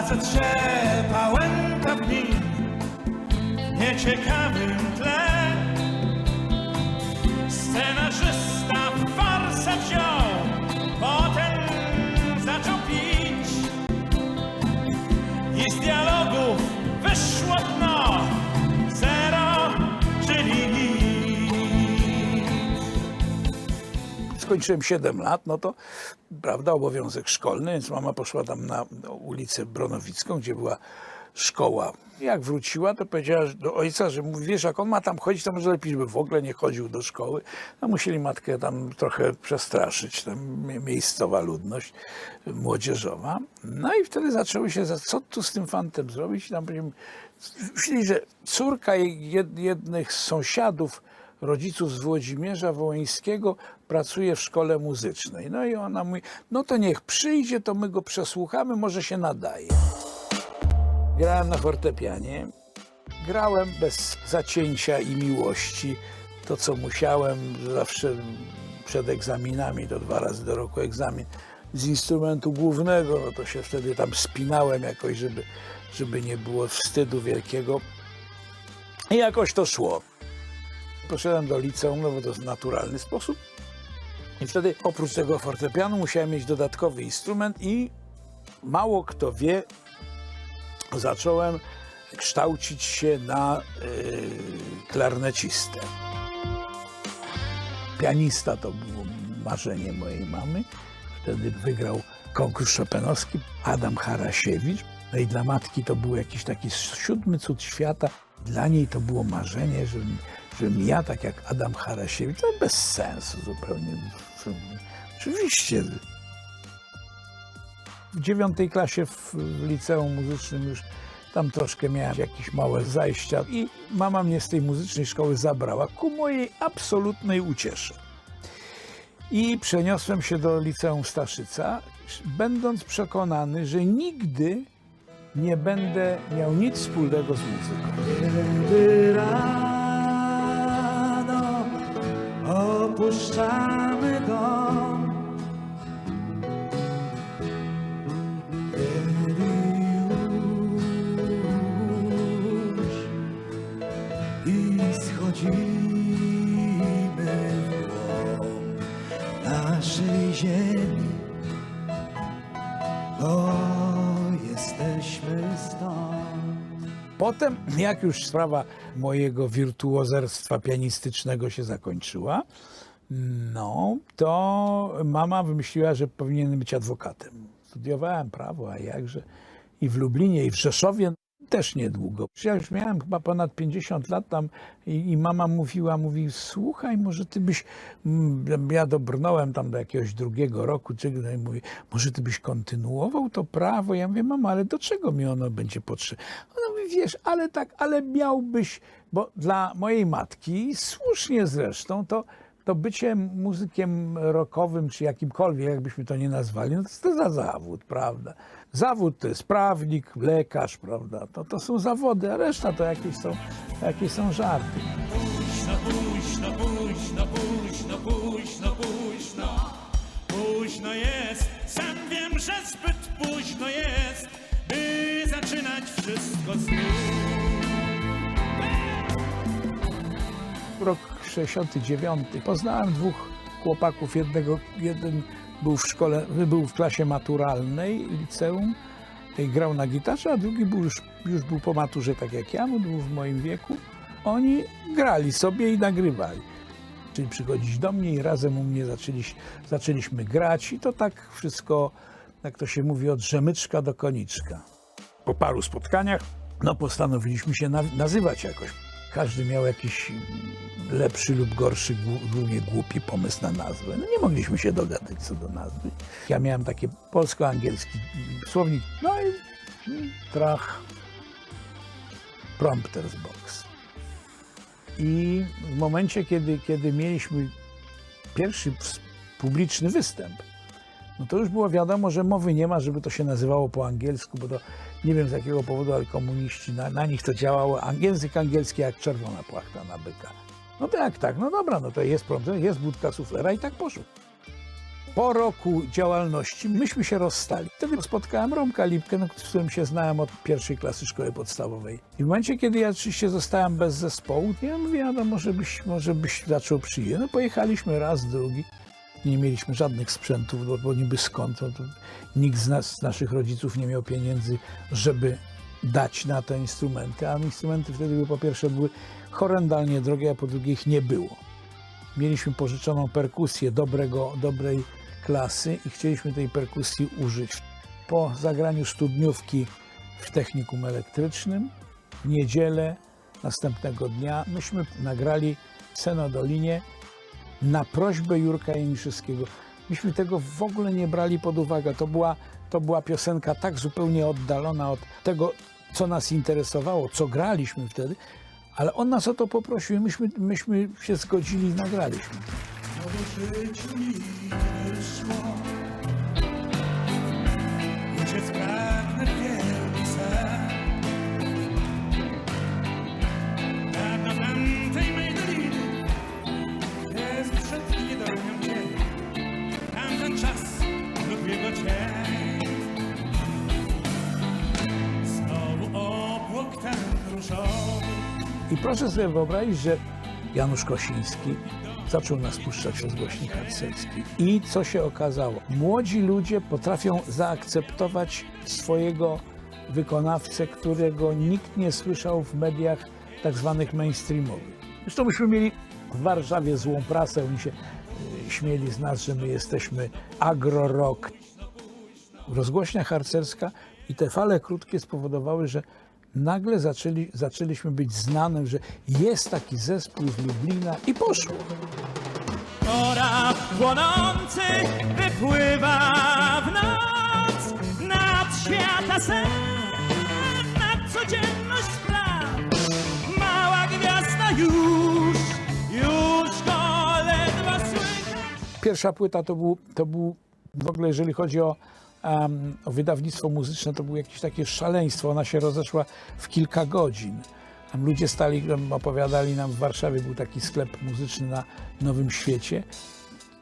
se trzepa łęta w nim nieciekawym tle. Scenarzysta farsę wziął, potem zaczął pić i z dialogów skończyłem 7 lat, no to prawda, obowiązek szkolny, więc mama poszła tam na ulicę Bronowicką, gdzie była szkoła. Jak wróciła, to powiedziała do ojca, że mówi, wiesz, jak on ma tam chodzić, to może lepiej, żeby w ogóle nie chodził do szkoły. No musieli matkę tam trochę przestraszyć, tam mie- miejscowa ludność młodzieżowa. No i wtedy zaczęły się, co tu z tym fantem zrobić? I tam myśleli, że córka jed- jednych z sąsiadów rodziców z Włodzimierza Wołyńskiego pracuje w szkole muzycznej. No i ona mówi, no to niech przyjdzie, to my go przesłuchamy, może się nadaje. Grałem na fortepianie, grałem bez zacięcia i miłości. To, co musiałem, zawsze przed egzaminami, to dwa razy do roku egzamin, z instrumentu głównego, no to się wtedy tam spinałem jakoś, żeby, żeby nie było wstydu wielkiego. I jakoś to szło. Poszedłem do liceum, no bo to jest naturalny sposób. I wtedy oprócz tego fortepianu musiałem mieć dodatkowy instrument i mało kto wie, zacząłem kształcić się na yy, klarnecistę. Pianista to było marzenie mojej mamy. Wtedy wygrał konkurs szopenowski Adam Harasiewicz. No i dla matki to był jakiś taki siódmy cud świata. Dla niej to było marzenie, żebym, żebym ja, tak jak Adam Harasiewicz, to bez sensu zupełnie. Oczywiście. W dziewiątej klasie w w liceum muzycznym już tam troszkę miałem jakieś małe zajścia i mama mnie z tej muzycznej szkoły zabrała ku mojej absolutnej uciesze. I przeniosłem się do liceum Staszyca, będąc przekonany, że nigdy nie będę miał nic wspólnego z muzyką. Opuszczamy dom, i schodzimy w głąb naszej ziemi, bo jesteśmy stąd. Potem, jak już sprawa mojego wirtuozerstwa pianistycznego się zakończyła, no, to mama wymyśliła, że powinienem być adwokatem. Studiowałem prawo, a jakże. I w Lublinie, i w Rzeszowie też niedługo. Ja już miałem chyba ponad 50 lat tam i, i mama mówiła, mówi, słuchaj, może ty byś, mm, ja dobrnąłem tam do jakiegoś drugiego roku, czy, no i mówi, może ty byś kontynuował to prawo? Ja mówię, mama, ale do czego mi ono będzie potrzebne? Ona mówi, wiesz, ale tak, ale miałbyś, bo dla mojej matki, słusznie zresztą, to to bycie muzykiem rockowym, czy jakimkolwiek, jakbyśmy to nie nazwali, no to jest to za zawód, prawda? Zawód to jest prawnik, lekarz, prawda? To, to są zawody, a reszta to jakieś są, jakieś są żarty. Późno, późno, późno, późno, późno, późno. Późno jest, sam wiem, że zbyt późno jest, by zaczynać wszystko znów. Rok 69. Poznałem dwóch chłopaków. Jednego, jeden był w szkole, był w klasie maturalnej liceum grał na gitarze, a drugi był już, już był po maturze, tak jak ja, był w moim wieku. Oni grali sobie i nagrywali. Czyli przychodzić do mnie i razem u mnie zaczęli, zaczęliśmy grać i to tak wszystko, jak to się mówi, od rzemyczka do koniczka. Po paru spotkaniach, no postanowiliśmy się na, nazywać jakoś. Każdy miał jakiś lepszy lub gorszy, głównie głupi pomysł na nazwę. No nie mogliśmy się dogadać co do nazwy. Ja miałem takie polsko-angielski słownik, no i trach prompters box. I w momencie, kiedy, kiedy mieliśmy pierwszy ws- publiczny występ, no to już było wiadomo, że mowy nie ma, żeby to się nazywało po angielsku, bo to nie wiem z jakiego powodu, ale komuniści, na, na nich to działało, język angielski jak czerwona płachta na byka. No tak, tak, no dobra, no to jest problem, jest budka suflera i tak poszło. Po roku działalności myśmy się rozstali. Wtedy spotkałem Romka Lipkę, no, z którym się znałem od pierwszej klasy szkoły podstawowej. I w momencie, kiedy ja oczywiście zostałem bez zespołu, ja mówię, Adam, może byś, może byś zaczął przyjeżdżać. No pojechaliśmy raz, drugi. Nie mieliśmy żadnych sprzętów, bo, bo niby skąd. To, to nikt z nas, z naszych rodziców nie miał pieniędzy, żeby dać na te instrumenty. A instrumenty wtedy po pierwsze były horrendalnie drogie, a po drugie ich nie było. Mieliśmy pożyczoną perkusję dobrego, dobrej klasy i chcieliśmy tej perkusji użyć. Po zagraniu studniówki w technikum elektrycznym, w niedzielę następnego dnia, myśmy nagrali Seno Dolinie na prośbę Jurka Janiszewskiego. Myśmy tego w ogóle nie brali pod uwagę. To była, to była piosenka tak zupełnie oddalona od tego, co nas interesowało, co graliśmy wtedy, ale on nas o to poprosił i myśmy, myśmy się zgodzili i nagraliśmy. I proszę sobie wyobrazić, że Janusz Kosiński zaczął nas puszczać rozgłośni harcerskiej. I co się okazało? Młodzi ludzie potrafią zaakceptować swojego wykonawcę, którego nikt nie słyszał w mediach tak zwanych mainstreamowych. Zresztą myśmy mieli w Warszawie złą prasę, oni się y, śmieli z nas, że my jesteśmy agro-rock, rozgłośnia harcerska i te fale krótkie spowodowały, że nagle zaczęli, zaczęliśmy być znanym, że jest taki zespół z Lublina i poszło. Korab płonący wypływa w noc nad świata sen, nad codzienność spraw. Mała gwiazda już, już go ledwo słychać. Pierwsza płyta to był, to był w ogóle, jeżeli chodzi o, o wydawnictwo muzyczne, to było jakieś takie szaleństwo. Ona się rozeszła w kilka godzin. Ludzie stali, opowiadali nam w Warszawie, był taki sklep muzyczny na Nowym Świecie.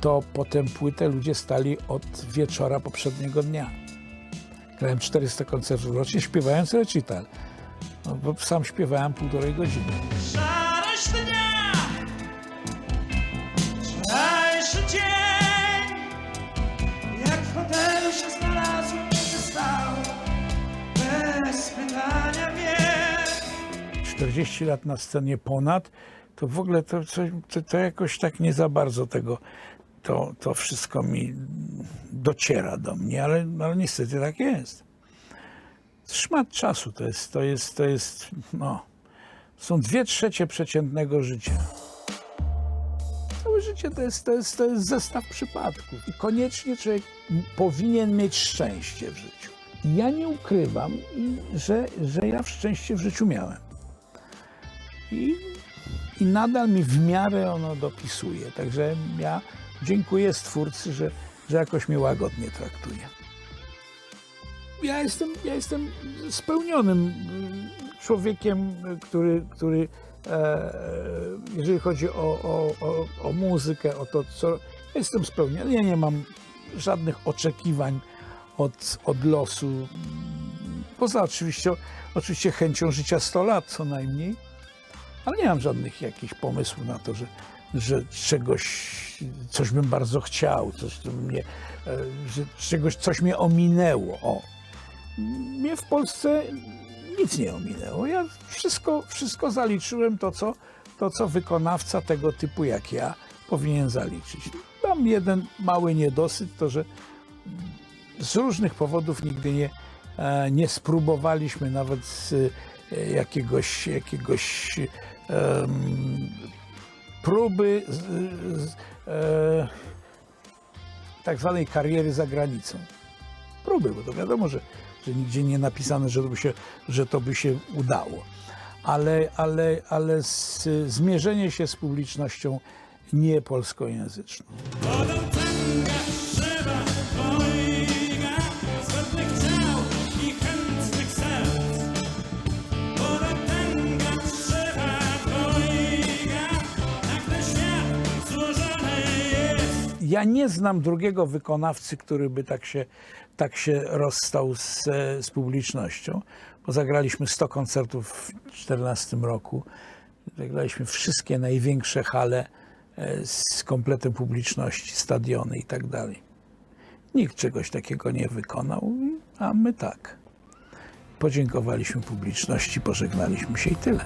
To potem płytę ludzie stali od wieczora poprzedniego dnia. Grałem 400 koncertów rocznie, śpiewając recital. No, sam śpiewałem półtorej godziny. 40 lat na scenie ponad, to w ogóle to, to, to, jakoś tak nie za bardzo tego, to, to wszystko mi dociera do mnie, ale, ale niestety tak jest. Szmat czasu to jest, to jest, to jest, no, są dwie trzecie przeciętnego życia. Całe życie to jest, to jest, to jest zestaw przypadków. I koniecznie człowiek powinien mieć szczęście w życiu. Ja nie ukrywam, że, że ja szczęście w życiu miałem. I, I nadal mi w miarę ono dopisuje. Także ja dziękuję Stwórcy, że, że jakoś mnie łagodnie traktuje. Ja jestem, ja jestem spełnionym mm, człowiekiem, który, który e, jeżeli chodzi o, o, o, o muzykę, o to, co. Jestem spełniony. Ja nie mam żadnych oczekiwań od, od losu. Poza oczywiście, oczywiście chęcią życia 100 lat co najmniej ale nie mam żadnych jakichś pomysłów na to, że, że czegoś, coś bym bardzo chciał, coś co mnie, e, że czegoś, coś mnie ominęło. O. Mnie w Polsce nic nie ominęło. Ja wszystko, wszystko zaliczyłem to co, to, co wykonawca tego typu jak ja powinien zaliczyć. Mam jeden mały niedosyt, to że z różnych powodów nigdy nie, e, nie spróbowaliśmy nawet e, jakiegoś, jakiegoś próby e, tak zwanej kariery za granicą. Próby, bo to wiadomo, że, że nigdzie nie napisane, że to by się, że to by się udało. Ale, ale, ale z, zmierzenie się z publicznością nie Ja nie znam drugiego wykonawcy, który by tak się, tak się rozstał z, z publicznością, bo zagraliśmy 100 koncertów w 2014 roku. Zagraliśmy wszystkie największe hale e, z kompletem publiczności, stadiony i tak dalej. Nikt czegoś takiego nie wykonał, a my tak. Podziękowaliśmy publiczności, pożegnaliśmy się i tyle.